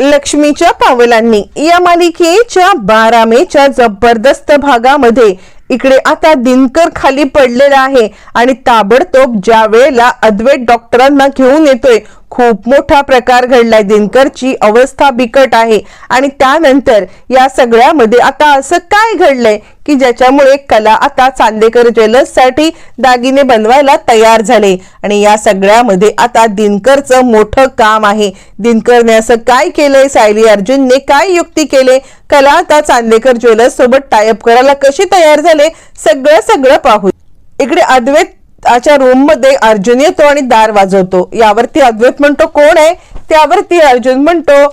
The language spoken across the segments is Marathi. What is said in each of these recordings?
लक्ष्मीच्या पावलांनी. या मालिकेच्या बारा मेच्या जबरदस्त भागामध्ये इकडे आता दिनकर खाली पडलेला आहे आणि ताबडतोब ज्या वेळेला अद्वैत डॉक्टरांना घेऊन येतोय खूप मोठा प्रकार घडलाय. दिनकरची अवस्था बिकट आहे. आणि त्यानंतर या सगळ्यामध्ये आता असं काय घडलंय की ज्याच्यामुळे कला आता चांदेकर ज्वेलर्ससाठी दागिने बनवायला तयार झाले? आणि या सगळ्यामध्ये आता दिनकरचं मोठं काम आहे. दिनकरने असं काय केलंय? सायली अर्जुनने काय युक्ती केले? कला आता चांदेकर ज्वेलर्स सोबत टायअप करायला कशी तयार झाले? सगळं सगळं पाहू. इकडे अद्वैत त्याच्या रूममध्ये अर्जुन येतो आणि दार वाजवतो. यावरती अद्वैत म्हणतो कोण आहे? त्यावरती अर्जुन म्हणतो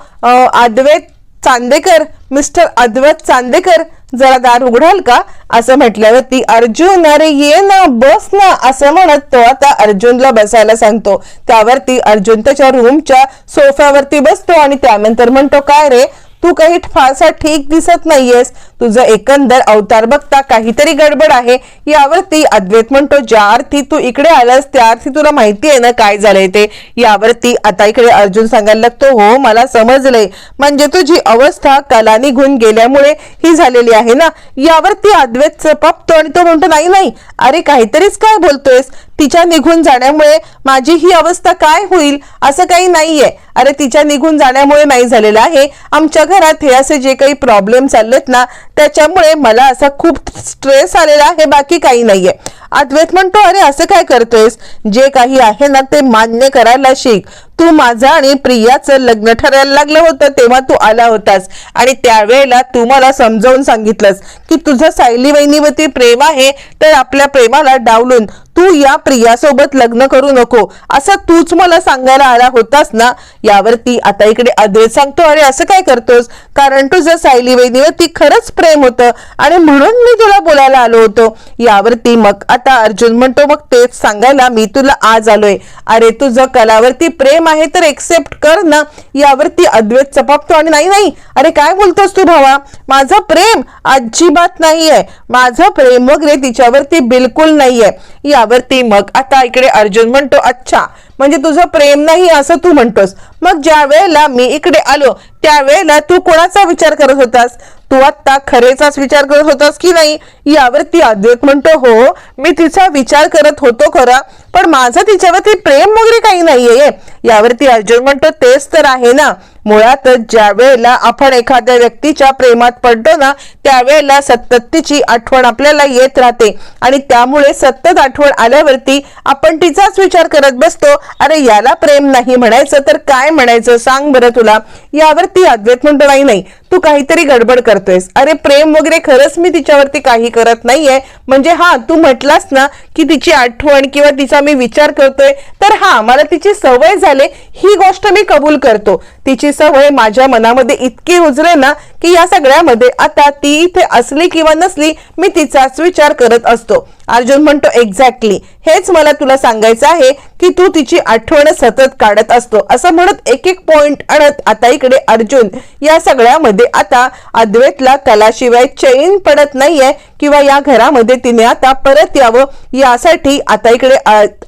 अद्वैत चांदेकर मिस्टर अद्वैत चांदेकर जरा दार उघडाल का? असं म्हटल्यावरती अर्जुन अरे ये ना बस ना असं म्हणत तो आता अर्जुनला बसायला सांगतो. त्यावरती अर्जुन त्याच्या रूमच्या सोफ्यावरती बसतो आणि त्यानंतर म्हणतो काय रे? तू काही फारसा ठीक दिसत नाहीयेस. तुझं एकंदर अवतार बघता काहीतरी गडबड आहे. यावरती अद्वैत म्हणतो ज्या अर्थी तू इकडे आलास त्या अर्थी तुला माहिती आहे ना काय झालंय ते. यावरती आता इकडे अर्जुन सांगायला लागतो हो मला समजलंय. म्हणजे तुझी अवस्था कला निघून गेल्यामुळे ही झालेली आहे ना. यावरती अद्वैत चपापतो आणि तो म्हणतो नाही नाही. अरे काहीतरीच काय बोलतोयस? तिच्या निघून जाण्यामुळे माझी ही अवस्था काय होईल असं काही नाहीये. अरे तिच्या निघून जाण्यामुळे नाही झालेलं आहे. आमच्या घरात हे असे जे काही प्रॉब्लेम चाललेत ना त्याच्यामुळे मला असा खूप स्ट्रेस आलेला आहे. बाकी काही नाहीये. अद्वैत म्हणतो अरे असं काय करतोयस? जे काही आहे ना ते मान्य करायला शिक. तू माझं आणि प्रियाचं लग्न ठरायला लागलं होतं तेव्हा तू आला होतास. आणि त्यावेळेला तू मला समजावून सांगितलंस की तुझं सायली वहिनीवरती प्रेम आहे तर आपल्या प्रेमाला डावलून तू या प्रियासोबत लग्न करू नको. असं तूच मला सांगायला आला होतास ना? यावरती आता इकडे अद्वैत सांगतो अरे असं काय करतोस? कारण तुझं सायली वहिनीवरती खरंच प्रेम होतं आणि म्हणून मी तुला बोलायला आलो होतो. यावरती मग आता अर्जुन म्हणतो मग तेच सांगायला मी तुला आज आलोय. अरे तुझं कलावरती प्रेम आहे तर एक्सेप्ट कर ना. यावरती अद्वैत चपापतो आणि नाही नाही अरे काय बोलतोस तू भावा? माझं प्रेम अजिबात नाहीये. माझं प्रेम वगैरे तिच्यावरती बिलकुल नाहीये. यावरती मग आता इकडे अर्जुन म्हणतो अच्छा म्हणजे तुझं प्रेम नाही असं तू म्हणतोस. मग ज्या वेळेला मी इकडे आलो त्यावेळेला तू कोणाचा विचार करत होतास? तू आता खरेचाच विचार करत होतास की नाही? यावरती अद्वैत म्हणतो हो मी तिचा विचार करत होतो खरा पण माझं तिच्यावरती प्रेम वगैरे काही नाहीये. यावरती अर्जुन म्हणतो तेच तर आहे ना. मुळातच ज्या वेळेला आपण एखाद्या व्यक्तीच्या प्रेमात पडतो ना त्यावेळेला सतत तिची आठवण आपल्याला येत राहते. आणि त्यामुळे सतत आठवण आल्यावरती आपण तिचाच विचार करत बसतो. अरे याला प्रेम नाही म्हणायचं तर काय म्हणायचं? सांग बरं तुला. यावरती अद्वैत म्हणतो नाही नाही. तू काहीतरी गडबड करतोयस. अरे प्रेम वगैरे खरंच मी तिच्यावरती काही करत नाहीये. म्हणजे हा तू म्हटलास ना की तिची आठवण किंवा तिचा मी विचार करतोय तर हा मला तिची सवय झाले ही गोष्ट मी कबूल करतो. तिची सवय माझ्या मनामध्ये इतकी रुजले ना की या सगळ्यामध्ये आता ती इथे असली किंवा नसली मी तिचाच विचार करत असतो. अर्जुन म्हणतो एक्झॅक्टली हेच मला तुला सांगायचं आहे की तू तिची आठवण सतत काढत असतो. असं म्हणत एक एक पॉइंट आणत आता इकडे अर्जुन या सगळ्यामध्ये आता अद्वैतला कलाशिवाय चैन पडत नाहीये किंवा या घरामध्ये तिने आता परत यावं यासाठी आता इकडे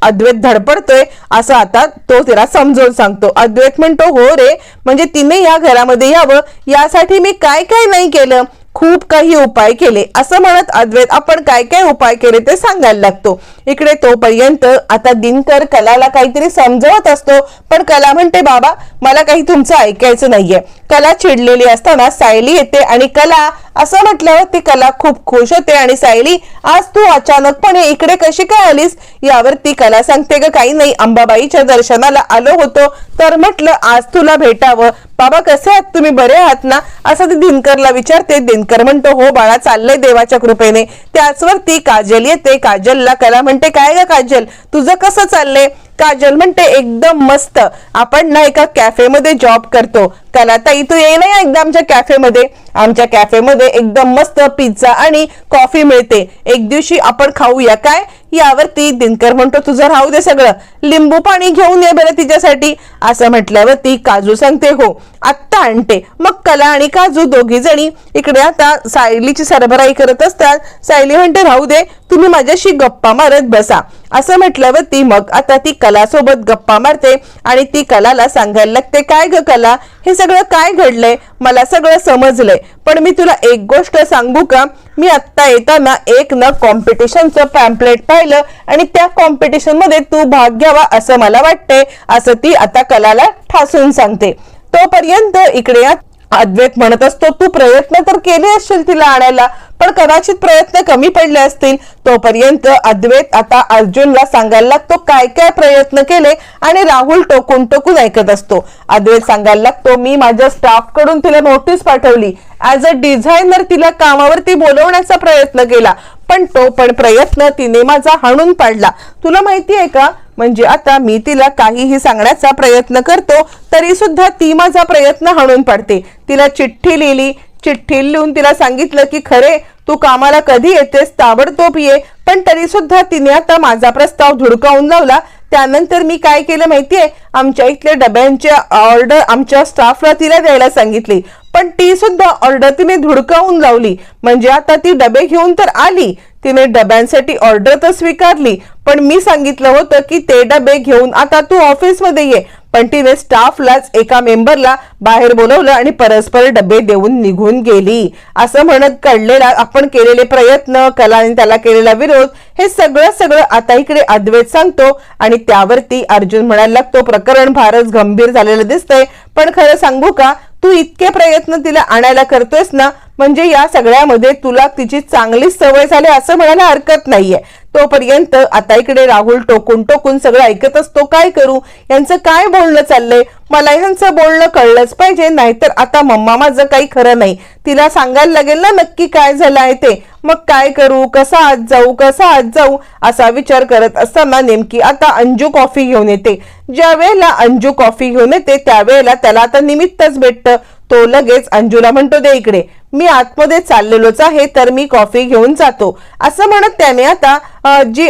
अद्वैत धडपडतोय असं आता तो तिला समजावून सांगतो. अद्वैत म्हणतो हो रे म्हणजे तिने या घरामध्ये यावं? यासाठी मी काय काय नाही केलं? खूप काही उपाय केले. असं म्हणत अद्वैत आपण काय काय उपाय केले ते सांगायला लागतो. इकडे तोपर्यंत आता दिनकर कलाला काहीतरी समजवत असतो. पण कला म्हणते बाबा मला काही तुमचं ऐकायचं नाहीये. कला चिडलेली असताना सायली येते आणि कला असं म्हटल्यावर ती कला खूप खुश होते आणि सायली आज तू अचानकपणे इकडे कशी काय आलीस? यावर ती कला सांगते ग काही नाही. अंबाबाईच्या दर्शनाला आलो होतो. तर म्हटलं आज तुला भेटावं. बाबा कसे आहात तुम्ही? बरे आहात ना? असं ती दिनकरला विचारते. दिनकर म्हणतो हो बाळा चाललंय देवाच्या कृपेने. त्याचवर ती काजल येते. काजलला कला म्हणते काय ग काजल? तुझं कसं चाललंय? काजल म्हणते एकदम मस्त. आपण ना एका कॅफेमध्ये जॉब करतो. कलाताई तू ये ना एकदा आमच्या कॅफेमध्ये. आमच्या कॅफेमध्ये एकदम मस्त पिझ्झा आणि कॉफी मिळते. एक दिवशी आपण खाऊया. काय? यावरती दिनकर म्हणतो तुझं राहू दे सगळं लिंबू पाणी घेऊन ये बरं तिच्यासाठी. असं म्हटल्यावरती काजू सांगते हो आत्ता आणते. मग कला आणि काजू दोघी जणी इकडे आता सायलीची सरबराई करत असतात. सायली म्हणते राहू दे तुम्ही माझ्याशी गप्पा मारत बसा. असं म्हटल्यावरती मग आता ती कलासोबत गप्पा मारते आणि ती कलाला सांगायला लागते काय ग कला? हे सगळं काय घडलंय? मला सगळं समजलंय. पण मी तुला एक गोष्ट सांगू का? मी आत्ता येताना एक न कॉम्पिटिशनचं पॅम्पलेट पाहिलं आणि त्या कॉम्पिटिशनमध्ये तू भाग घ्यावा असं मला वाटतंय. असं ती आता कलाला ठासून सांगते. तोपर्यंत इकडे या. अद्वैत म्हणत असतो तू प्रयत्न तर केले असशील तिला आणायला पण कदाचित प्रयत्न कमी पडले असतील. तोपर्यंत अद्वैत आता अर्जुनला सांगायला लागतो काय काय प्रयत्न केले? आणि राहुल टोकून टोकून ऐकत असतो. अद्वैत सांगायला लागतो मी माझ्या स्टाफकडून तिला नोटीस पाठवली. ऍज अ डिझायनर तिला कामावरती बोलवण्याचा प्रयत्न केला पण तो पण प्रयत्न तिने माझा हाणून पाडला. तुला माहिती आहे का? म्हणजे आता मी तिला काहीही सांगण्याचा प्रयत्न करतो तरी सुद्धा ती माझा प्रयत्न हाणून पाडते. तिला चिठ्ठी लिहिली चिठ्ठी लिहून तिला सांगितलं की खरे तू कामाला कधी येतेस? ताबडतोब ये. पण तरी सुद्धा तिने आता माझा प्रस्ताव धुडकावून लावला. त्यानंतर मी काय केलं माहितीये? आमच्या इथल्या डब्यांच्या ऑर्डर आमच्या स्टाफला तिला द्यायला सांगितली. पण ती सुद्धा ऑर्डर तिने धुडकावून लावली. म्हणजे आता ती डबे घेऊन तर आली. तिने डब्यांसाठी ऑर्डर तर स्वीकारली. पण मी सांगितलं होतं की ते डबे घेऊन आता तू ऑफिसमध्ये ये. पण तिने स्टाफलाच एका मेंबरला बाहेर बोलवलं आणि परस्पर डबे देऊन निघून गेली. असं म्हणत कळलेला आपण केलेले प्रयत्न कला आणि त्याला केलेला विरोध हे सगळं सगळं आता इकडे अद्वैत सांगतो. आणि त्यावरती अर्जुन म्हणायला लागतो प्रकरण फारच गंभीर झालेलं दिसतंय. पण खरं सांगू का? तू इतके प्रयत्न तिला आणायला करतोयस ना म्हणजे या सगळ्यामध्ये तुला तिची चांगली सवय झाली असं म्हणायला हरकत नाहीये. तोपर्यंत आता इकडे राहुल टोकून टोकून सगळं ऐकत असतो काय करू? यांचं काय बोलणं चाललंय? मला ह्यांचं बोलणं कळलंच पाहिजे नाहीतर आता मम्मा माझं काही खरं नाही. तिला सांगायला लागेल ना नक्की काय झालं आहे ते. मग काय करू? कसा आत जाऊ? कसा आत जाऊ? असा विचार करत असताना नेमकी आता अंजू कॉफी घेऊन येते. ज्या वेळेला अंजू कॉफी घेऊन येते त्यावेळेला त्याला आता निमित्तच भेटतं. तो लगेच अंजूला म्हणतो दे इकडे. मी आतमध्ये चाललेलोच आहे तर मी कॉफी घेऊन जातो. असं म्हणत त्याने आता जी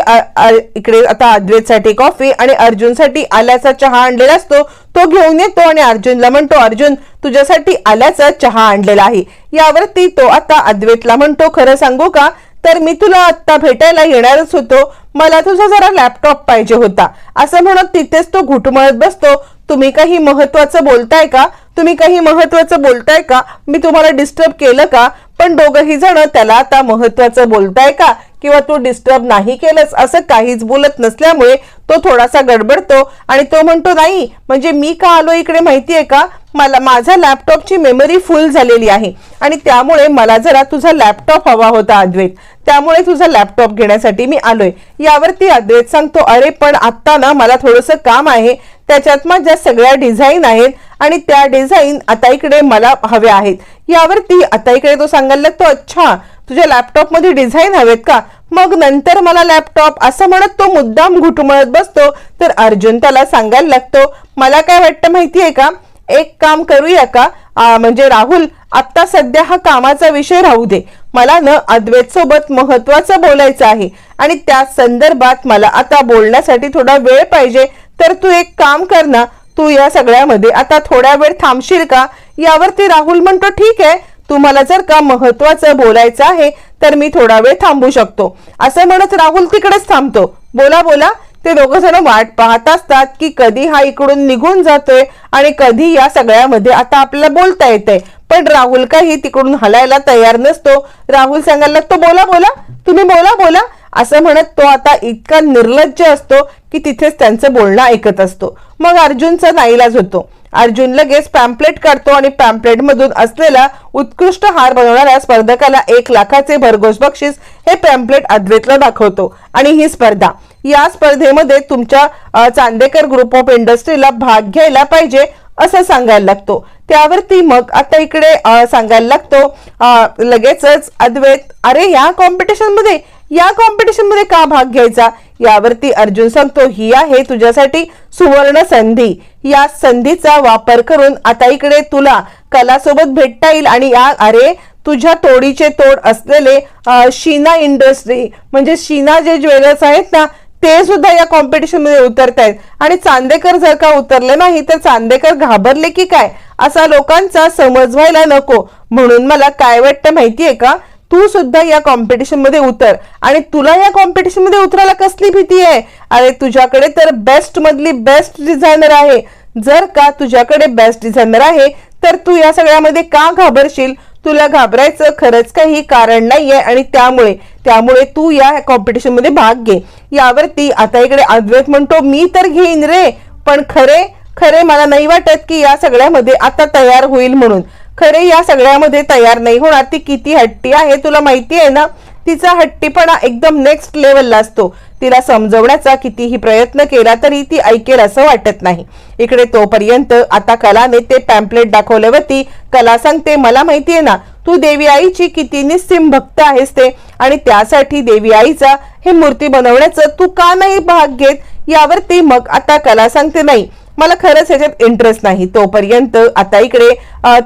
इकडे आता अद्वैतसाठी कॉफी आणि अर्जुनसाठी आल्याचा चहा आणलेला असतो तो घेऊन येतो आणि अर्जुनला म्हणतो अर्जुन तुझ्यासाठी आल्याचा चहा आणलेला आहे. यावरती तो आता अद्वैतला म्हणतो खरं सांगू का? तर मी तुला आत्ता भेटायला येणारच होतो. मला तुझा जरा लॅपटॉप पाहिजे होता. असं म्हणत तिथेच तो घुटमळत बसतो. तुम्ही काही महत्वाचं बोलताय का? तुम्ही काही महत्वाचं बोलताय का? मी तुम्हाला डिस्टर्ब केलं का? पण दोघही जण त्याला आता महत्वाचं बोलताय का? किंवा तू डिस्टर्ब नाही केलंस असं काहीच बोलत नसल्यामुळे तो थोडासा गडबडतो आणि तो म्हणतो नाही म्हणजे मी का आलो इकडे माहितीये का? मला माझ्या लॅपटॉपची मेमरी फुल झालेली आहे आणि त्यामुळे मला जरा तुझा लॅपटॉप हवा होता अद्वैत. त्यामुळे तुझा लॅपटॉप घेण्यासाठी मी आलोय. यावरती अद्वैत सांगतो अरे पण आत्ता ना मला थोडंसं काम आहे. त्याच्यात माझ्या सगळ्या डिझाईन आहेत आणि त्या डिझाईन आता इकडे मला हव्या आहेत. यावरती आता इकडे तो सांगायला लागतो अच्छा तुझ्या लॅपटॉपमध्ये डिझाईन हवेत का? मग नंतर मला लॅपटॉप असं म्हणत तो मुद्दाम घुटमळत बसतो. तर अर्जुन त्याला सांगायला लागतो मला काय वाटतं माहितीये का? एक काम करूया का? म्हणजे राहुल आत्ता सध्या हा कामाचा विषय राहू दे. मला न अद्वैत सोबत महत्वाचं बोलायचं आहे. आणि त्या संदर्भात मला आता बोलण्यासाठी थोडा वेळ पाहिजे. तर तू एक काम कर ना तू या सगळ्यामध्ये आता थोड्या वेळ थांबशील का? यावरती राहुल म्हणतो ठीक आहे तुम्हाला जर का महत्वाचं बोलायचं आहे तर मी थोडा वेळ थांबू शकतो. असं म्हणत राहुल तिकडेच थांबतो. बोला बोला. ते दोघं जण वाट पाहत असतात की कधी हा इकडून निघून जातोय आणि कधी या सगळ्यामध्ये आता आपल्याला बोलता येतंय. पण राहुल काही तिकडून हलायला तयार नसतो. राहुल सांगायला लागतो बोला बोला तुम्ही बोला बोला. असं म्हणत तो आता इतका निर्लज्ज असतो की तिथेच त्यांचं बोलणं ऐकत असतो. मग अर्जुनचा नाईलाज होतो. अर्जुन लगेच पॅम्पलेट काढतो आणि पॅम्पलेट मधून असलेला उत्कृष्ट हार बनवणाऱ्या स्पर्धकाला एक लाखाचे भरघोस बक्षीस हे पॅम्पलेट अद्वैतला दाखवतो. आणि ही स्पर्धा या स्पर्धेमध्ये तुमच्या चांदेकर ग्रुप ऑफ इंडस्ट्रीला भाग घ्यायला पाहिजे असं सांगायला लागतो. त्यावरती मग आता इकडे सांगायला लागतो लगेचच अद्वैत अरे या कॉम्पिटिशनमध्ये या कॉम्पिटिशनमध्ये का भाग घ्यायचा? यावरती अर्जुन सांगतो ही आहे तुझ्यासाठी सुवर्ण संधी. या संधीचा वापर करून आता इकडे तुला कलासोबत भेटता येईल आणि या अरे तुझ्या तोडीचे तोड असलेले शीना इंडस्ट्री म्हणजे शीना जे ज्वेलर्स आहेत ना ते सुद्धा या कॉम्पिटिशनमध्ये उतरत आहेत आणि चांदेकर जर का उतरले नाही तर चांदेकर घाबरले की काय? असा लोकांचा समज व्हायला नको. म्हणून मला काय वाटतं माहितीये का? तू सुद्धा या कॉम्पिटिशनमध्ये उतर. आणि तुला या कॉम्पिटिशनमध्ये उतरायला कसली भीती आहे? अरे तुझ्याकडे तर बेस्ट मधली बेस्ट डिझायनर आहे. जर का तुझ्याकडे बेस्ट डिझायनर आहे तर तू या सगळ्यामध्ये का घाबरशील? तुला घाबरायचं खरंच काही कारण नाहीये आणि त्यामुळे त्यामुळे तू या कॉम्पिटिशनमध्ये भाग घे. यावरती आता इकडे अद्वैत म्हणतो मी तर घेईन रे पण खरे खरे मला नाही वाटत की या सगळ्यामध्ये आता तयार होईल म्हणून. खरे या सगळ्यामध्ये तयार नाही होणार ती किती हट्टी आहे तुला माहिती आहे ना? तिचा हट्टीपणा एकदम नेक्स्ट लेवलला असतो. तिला समजवण्याचा कितीही प्रयत्न केला तरी ती ऐकेल असं वाटत नाही. इकडे तोपर्यंत आता कलाने ते पॅम्पलेट दाखवल्यावरती कला सांगते मला माहिती आहे ना तू देवी आईची किती निस्सिम भक्त आहेस ते. आणि त्यासाठी देवी आईचा हे मूर्ती बनवण्याचं तू का नाही भाग घेत? यावरती मग आता कला सांगते नाही. मला खरंच ह्याच्यात इंटरेस्ट नाही. तोपर्यंत आता इकडे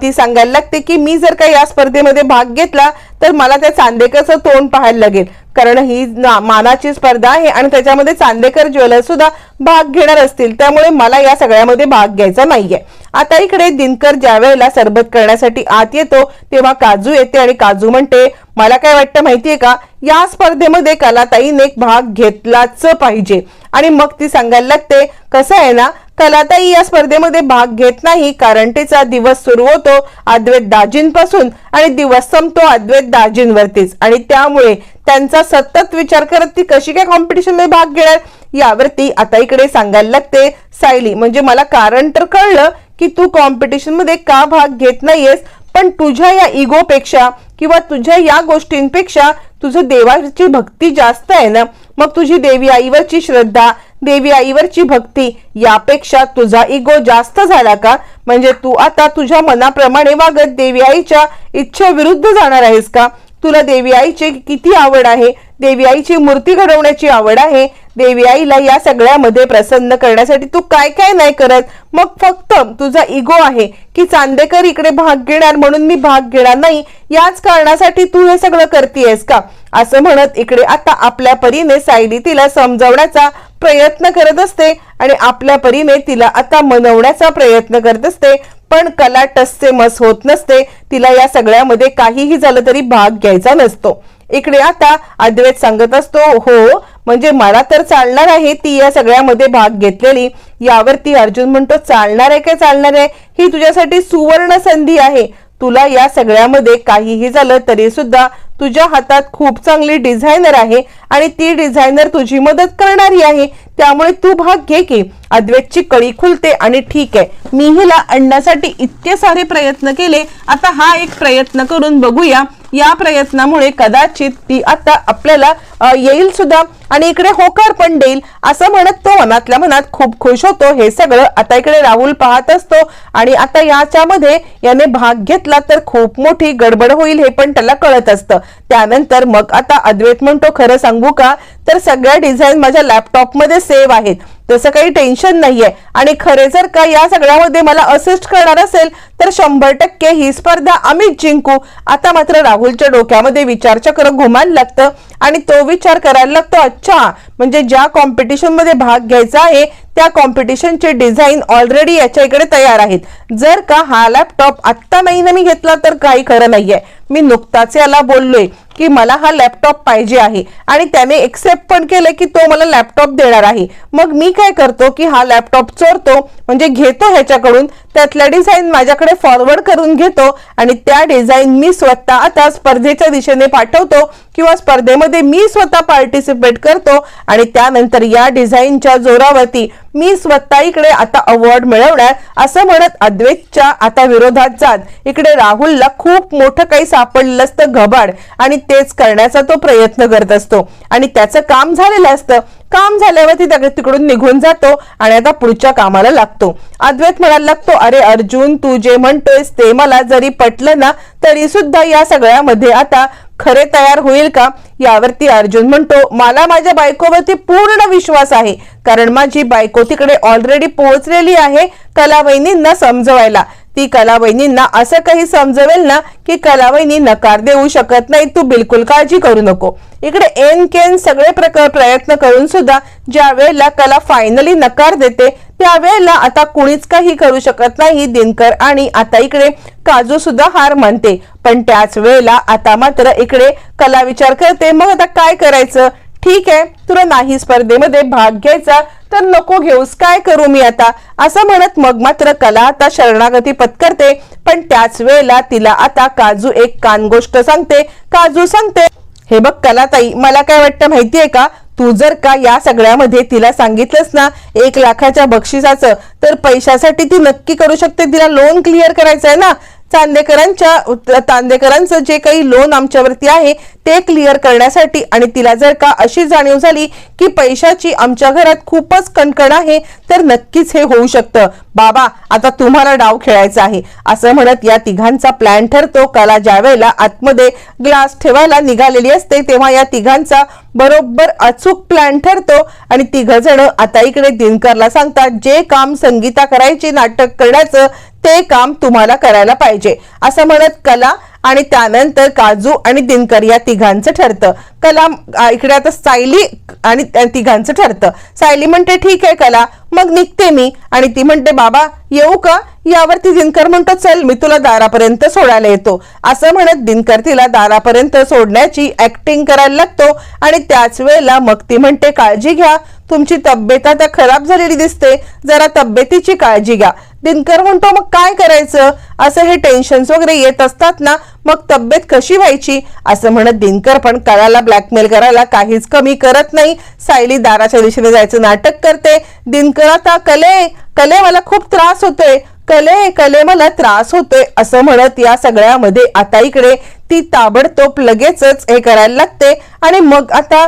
ती सांगायला लागते की मी जर का या स्पर्धेमध्ये भाग घेतला तर मला त्या चांदेकरचं तोंड पाहायला लागेल. कारण ही ना- मानाची स्पर्धा आहे आणि त्याच्यामध्ये चांदेकर ज्वेलर्स सुद्धा भाग घेणार असतील. त्यामुळे मला या सगळ्यामध्ये भाग घ्यायचा नाहीये. आता इकडे दिनकर ज्या वेळेला सरबत करण्यासाठी आत येतो तेव्हा काजू येते आणि काजू म्हणते मला काय वाटतं माहितीये का? या स्पर्धेमध्ये कलाताईने भाग घेतलाच पाहिजे. आणि मग ती सांगायला लागते कसं आहे ना कलाताई या स्पर्धेमध्ये भाग घेत नाही. कारण तिचा दिवस सुरू होतो अद्वैत दाजींपासून आणि दिवस संपतो अद्वैत दाजींवरतीच. आणि त्यामुळे त्यांचा सतत विचार करत ती कशी काय कॉम्पिटिशनमध्ये भाग घेणार यावरती आता इकडे सांगायला लागते सायली. म्हणजे मला कारण तर कळलं की तू कॉम्पिटिशनमध्ये का भाग घेत नाहीयेस पण तुझ्या या इगोपेक्षा किंवा तुझ्या या गोष्टींपेक्षा तुझं देवाची भक्ती जास्त आहे ना. मग तुझी देवी आईवरची श्रद्धा देवी आईवरची भक्ती यापेक्षा तुझा इगो जास्त झाला का? म्हणजे तू आता तुझ्या मनाप्रमाणे वागत देवी आईच्या इच्छेविरुद्ध जाणार आहेस का? तुला देवी आईची किती आवड आहे? देवी आईची मूर्ती घडवण्याची आवड आहे? देवी आईला या सगळ्यामध्ये प्रसन्न करण्यासाठी तू काय काय नाही करत? मग फक्त तुझा इगो आहे की चांदेकर इकडे भाग घेणार म्हणून मी भाग घेणार नाही? याच कारणासाठी तू हे सगळं करतेयस का? असं म्हणत इकडे आता आपल्या परीने सायली तिला समजवण्याचा प्रयत्न करत असते आणि आपल्या परीने तिला आता मनवण्याचा प्रयत्न करत असते. पण कला टसचे मस होत नसते. तिला या सगळ्यामध्ये काहीही झालं तरी भाग घ्यायचा नसतो. इकडे आता अद्वैत सांगत असतो हो म्हणजे मला तर चालणार आहे ती या सगळ्यामध्ये भाग घेतलेली. यावरती अर्जुन म्हणतो चालणार आहे काय चालणार आहे? ही तुझ्यासाठी सुवर्ण संधी आहे. तुला या सगळ्यामध्ये काहीही झालं तरी सुद्धा तुझ्या हातात खूप चांगली डिझायनर आहे आणि ती डिझायनर तुझी मदत करणारी आहे. त्यामुळे तू भाग घे की. अद्वैतची कळी खुलते आणि ठीक आहे. मी हिला आणण्यासाठी इतके सारे प्रयत्न केले. आता हा एक प्रयत्न करून बघूया. या प्रयत्नामुळे कदाचित ती आता आपल्याला येईल सुद्धा आणि इकडे होकार पण देईल. असं म्हणत तो मनातल्या मनात खूप खुश होतो. हे सगळं आता इकडे राहुल पाहत असतो आणि आता याच्यामध्ये याने भाग घेतला तर खूप मोठी गडबड होईल हे पण त्याला कळत असतं. त्यानंतर मग आता अद्वैत म्हणतो खरं सांगू का? तर सगळ्या डिझाईन माझ्या लॅपटॉपमध्ये सेव्ह आहेत. तसं काही टेन्शन नाहीये. आणि खरे जर का या सगळ्यामध्ये मला असिस्ट करणार असेल तर शंभर टक्के ही स्पर्धा आम्हीच जिंकू. आता मात्र राहुलच्या डोक्यामध्ये विचारचक्र घुमायला लागतं. आणि तो विचार करायला लागतो अच्छा म्हणजे ज्या कॉम्पिटिशनमध्ये भाग घ्यायचा आहे त्या कॉम्पिटिशनचे डिझाईन ऑलरेडी याच्या इकडे तयार आहेत. जर का हा लॅपटॉप आत्ता नाही ना मी घेतला तर काही खरं नाहीये. मी नुकताच याला बोललोय की मला हा लॅपटॉप पाहिजे आहे. आणि त्याने एक्सेप्ट पण केलं की तो मला लॅपटॉप देणार आहे. मग मी काय करतो की हा लॅपटॉप चोरतो म्हणजे घेतो ह्याच्याकडून त्यातल्या डिझाईन माझ्याकडे फॉरवर्ड करून घेतो आणि त्या डिझाईन मी स्वतः आता स्पर्धेच्या दिशेने पाठवतो किंवा स्पर्धेमध्ये मी स्वतः पार्टिसिपेट करतो आणि त्यानंतर या डिझाईनच्या जोरावरती मी स्वतः इकडे आता अवॉर्ड मिळवणार असं म्हणत अद्वैतच्या आता विरोधात जात. इकडे राहुलला खूप मोठं काही सापडलं असतं घबाड आणि तेच करण्याचा तो प्रयत्न करत असतो. आणि त्याचं काम झालेलं असतं. काम झाल्यावरती तिकडून निघून जातो आणि आता पुढच्या कामाला लागतो. अद्वैत म्हणायला लागतो अरे अर्जुन तू जे म्हणतोयस ते मला जरी पटलं ना तरी सुद्धा या सगळ्यामध्ये आता खरे तयार होईल का? यावरती अर्जुन म्हणतो मला माझ्या बायकोवरती पूर्ण विश्वास आहे. कारण माझी बायको तिकडे ऑलरेडी पोहोचलेली आहे कलावहिनींना समजवायला. ती कलावहिनींना असं काही समजवेल ना की कलावहिनी नकार देऊ शकत नाही तू बिलकुल काळजी करू नको. इकडे एन केन सगळे प्रकार प्रयत्न करून सुद्धा ज्या वेळेला कला फायनली नकार देते त्यावेळेला आता कुणीच काही करू शकत नाही दिनकर आणि आता इकडे काजू सुद्धा हार मानते. पण त्याच वेळेला आता मात्र इकडे कला विचार करते. मग आता काय करायचं? ठीक आहे तुला नाही स्पर्धेमध्ये भाग घ्यायचा तर नको घेऊस काय करू मी आता? असं म्हणत मग मात्र कला आता शरणागती पत्करते पण त्याच वेळेला तिला आता काजू एक कान गोष्ट सांगते काजू सांगते. हे बघ कलाताई मला काय वाटतं माहितीये का? तू जर का या सगळ्यामध्ये तिला सांगितलंस ना एक लाखाच्या बक्षिसाचं तर पैशासाठी ती नक्की करू शकते तिला लोन क्लिअर करायचं आहे ना. चांदेकरांच्या तांदेकरांचं जे काही लोन आमच्यावरती आहे ते क्लिअर करण्यासाठी आणि तिला जर का अशी जाणीव झाली की पैशाची आमच्या घरात खूपच कणकण आहे तर नक्कीच हे होऊ शकतं. बाबा आता तुम्हाला डाव खेळायचा आहे. असं म्हणत या तिघांचा प्लॅन ठरतो. कला ज्या वेळेला आतमध्ये ग्लास ठेवायला निघालेली असते तेव्हा या तिघांचा बरोबर अचूक प्लॅन ठरतो. आणि तिघ जण आता इकडे दिनकरला सांगतात जे काम संगीता करायची नाटक करण्याचं ते काम तुम्हाला करायला पाहिजे. असं म्हणत कला आणि त्यानंतर काजू आणि दिनकर या तिघांचं ठरतं. कला इकडे आता सायली आणि तिघांचं ठरतं. सायली म्हणते ठीक आहे कला मग निघते मी. आणि ती म्हणते बाबा येऊ का? यावरती दिनकर म्हणतो चल मी तुला दारापर्यंत सोडायला येतो. असं म्हणत दिनकर तिला दारापर्यंत सोडण्याची ऍक्टिंग करायला लागतो. आणि त्याच वेळेला मग ती म्हणते काळजी घ्या तुमची तब्येत आता खराब झालेली दिसते. जरा तब्येतीची काळजी घ्या. दिनकर म्हणतो मग काय करायचं? असं हे टेन्शन्स वगैरे येत असतात ना मग तब्येत कशी व्हायची? असं म्हणत दिनकर पण कळाला ब्लॅकमेल करायला काहीच कमी करत नाही. सायली दाराच्या दिशेने जायचं नाटक करते. दिनकर आता कले कले मला खूप त्रास होतोय. कले कले मला त्रास होतोय असं म्हणत या सगळ्यामध्ये आता इकडे ती ताबडतोब लगेचच हे करायला लागते. आणि मग आता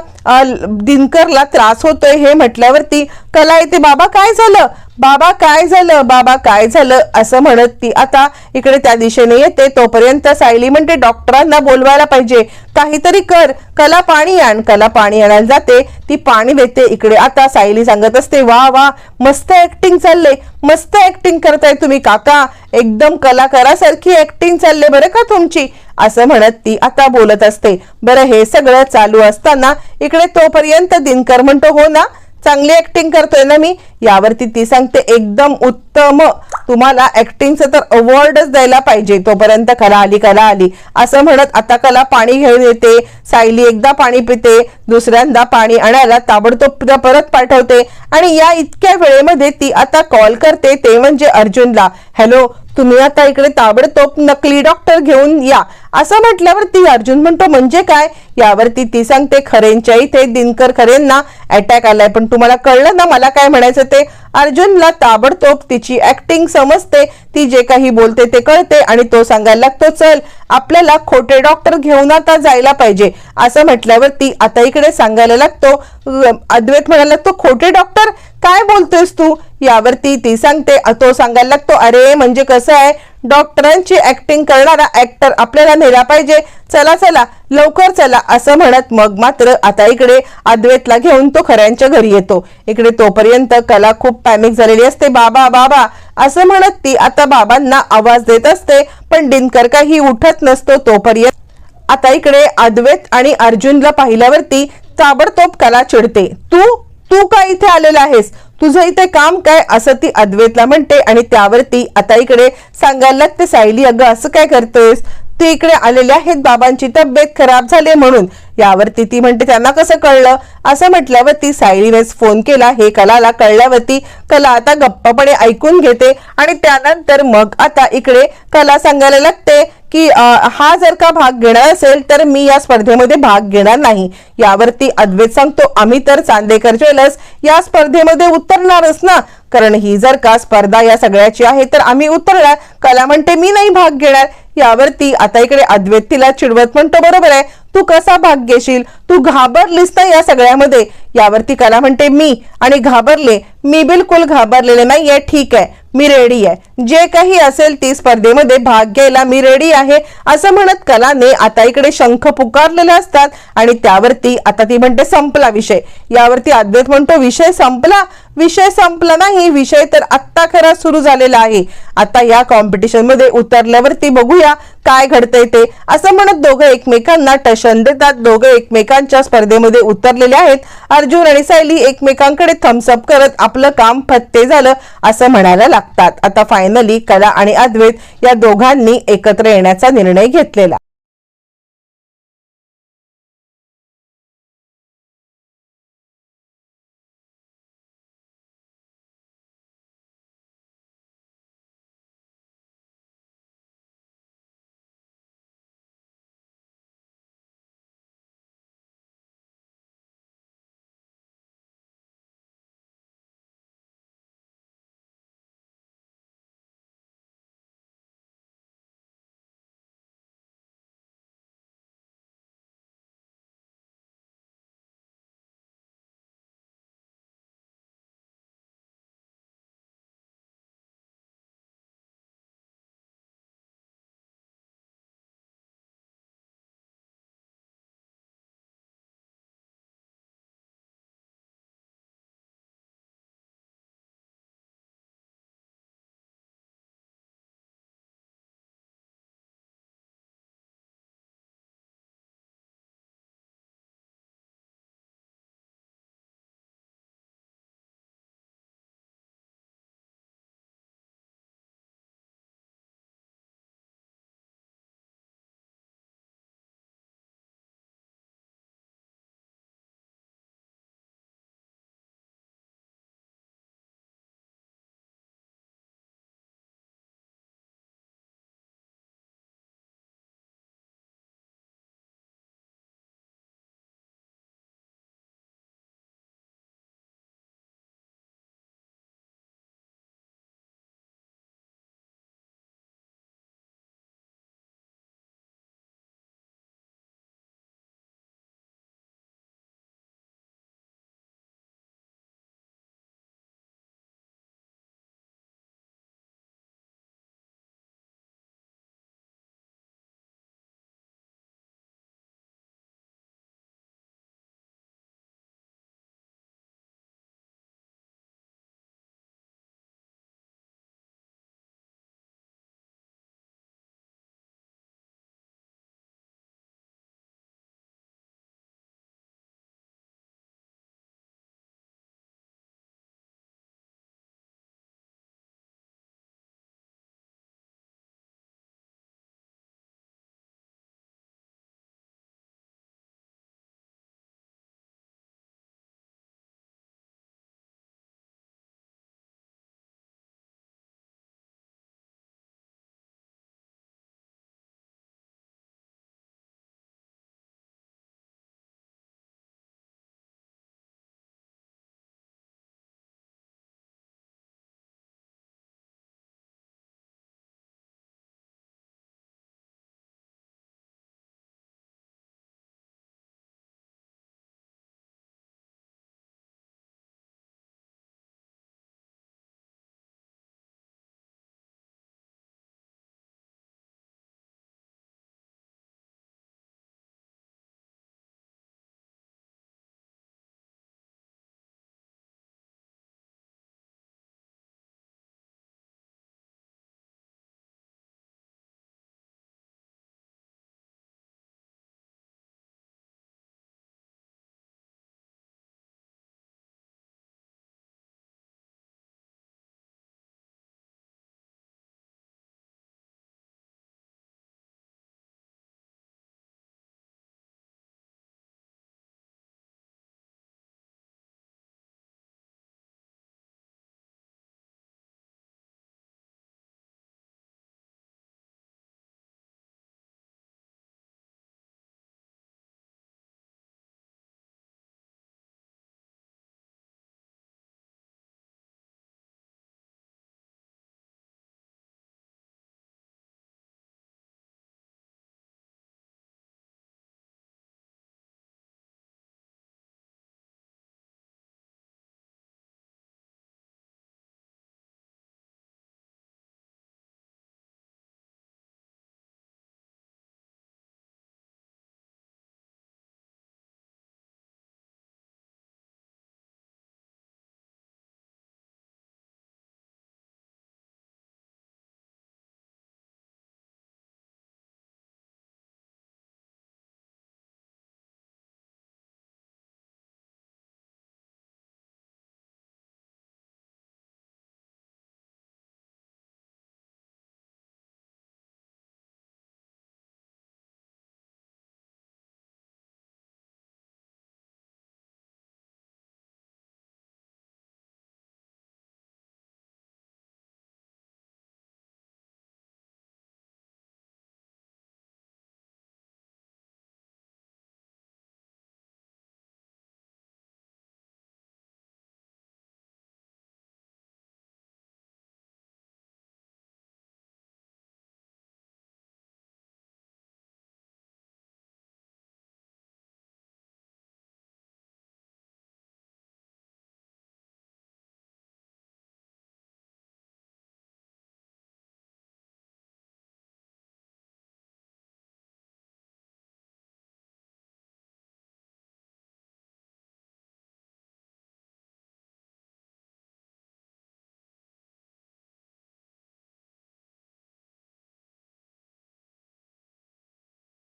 दिनकरला त्रास होतोय हे म्हटल्यावरती कला येते बाबा काय झालं? बाबा काय झालं? बाबा काय झालं? असं म्हणत ती आता इकडे त्या दिशेने येते. तोपर्यंत सायली म्हणते डॉक्टरांना बोलवायला पाहिजे. काहीतरी कर कला पाणी आण कला पाणी आणायला जाते. ती पाणी देते इकडे. आता सायली सांगत असते वा वा मस्त ऍक्टिंग चालले. मस्त ऍक्टिंग करताय तुम्ही काका. एकदम कलाकारासारखी ऍक्टिंग चालले बरं का तुमची? असं म्हणत ती आता बोलत असते. बरं हे सगळं चालू असताना इकडे तोपर्यंत दिनकर म्हणतो हो ना चांगली ऍक्टिंग करतोय ना मी? यावरती ती सांगते एकदम उत्तम. तुम्हाला ऍक्टिंगचं तर अवॉर्डच द्यायला पाहिजे. तोपर्यंत कला आली कला आली. असं म्हणत आता कला पाणी घेऊन येते. सायली एकदा पाणी पिते दुसऱ्यांदा पाणी आणायला ताबडतोब परत पाठवते. आणि या इतक्या वेळेमध्ये ती आता कॉल करते ते म्हणजे अर्जुनला. हॅलो तुम्ही आता इकडे ताबडतोब नकली डॉक्टर घेऊन या. असं म्हटल्यावर ती अर्जुन म्हणतो म्हणजे काय? यावरती ती सांगते खरेंच्या इथे दिनकर खरेंना अटॅक आलाय. पण तुम्हाला कळलं ना मला काय म्हणायचं ते? अर्जुनला ताबडतोब तिची ऍक्टिंग समजते. ती जे काही बोलते ते कळते आणि तो सांगायला लागतो चल आपल्याला खोटे डॉक्टर घेऊन आता जायला पाहिजे. असं म्हटल्यावर ती आता इकडे सांगायला लागतो. अद्वैत म्हणायला लागतो खोटे डॉक्टर काय बोलतोयस तू? यावरती ती सांगते. तो सांगायला लागतो अरे म्हणजे कसं आहे? डॉक्टरांची ऍक्टिंग करणारा ऍक्टर आपल्याला नेला पाहिजे. चला चला लवकर चला असं म्हणत मग मात्र आता इकडे अद्वैतला घेऊन तो खऱ्यांच्या घरी येतो. इकडे तोपर्यंत कला खूप पॅनिक झालेली असते. बाबा बाबा असं म्हणत ती आता बाबांना आवाज देत असते. पण दिनकर काही उठत नसतो तोपर्यंत. आता इकडे अद्वैत आणि अर्जुनला पाहिल्यावरती ताबडतोब कला चिडते. तू तू का इथे आलेला आहेस? तुझं इथे काम काय? असं ती अद्वैतला म्हणते आणि त्यावरती आता इकडे सांगायला लागते सायली अगं असं काय करतेस? ते इकडे आलेले आहेत बाबांची तब्येत खराब झाली म्हणून. यावरती ती म्हणते त्यांना कसं कळलं? असं म्हटल्यावरती सायलीनेच फोन केला. हे कलाला कळल्यावरती कला आता गप्पपणे ऐकून घेते आणि त्यानंतर मग आता इकडे कला सांगायला लागते की हा जर का भाग घेणार असेल तर मी या स्पर्धेमध्ये भाग घेणार नाही. यावरती अद्वैत सांगतो आम्ही तर चांदेकर ज्वेलर्स या स्पर्धेमध्ये उतरणारच ना. कारण ही जर का स्पर्धा या सगळ्याची आहे तर आम्ही उतरणार. कला म्हणते मी नाही भाग घेणार. यावरती आता इकडे अद्वैत तिला चिडवत म्हणतो बरोबर आहे. तू कसा भाग घेशील? तू घाबरलीस ना या सगळ्यामध्ये. यावरती कला म्हणते मी आणि घाबरले. मी बिलकुल घाबरलेले नाहीये. ठीक आहे. मी रेडी आहे. जे काही असेल ती स्पर्धेमध्ये भाग घ्यायला मी रेडी आहे असं म्हणत कलाने आता इकडे शंख पुकारलेले असतात आणि त्यावरती आता ती म्हणते संपला विषय. यावरती अद्वैत म्हणतो विषय संपला? विषय संपला नाही. विषय तर आत्ता खरा सुरू झालेला आहे. आता या कॉम्पिटिशनमध्ये उतरल्यावरती बघूया काय घडतंय ते. असं म्हणत दोघं एकमेकांना टशन देतात. दोघं एकमेकांच्या स्पर्धेमध्ये उतरलेले आहेत. अर्जुन आणि सायली एकमेकांकडे थम्सअप करत आपलं काम फत्ते झालं असं म्हणायला लागतात. आता फायनली कला आणि अद्वैत या दोघांनी एकत्र येण्याचा निर्णय घेतलेला.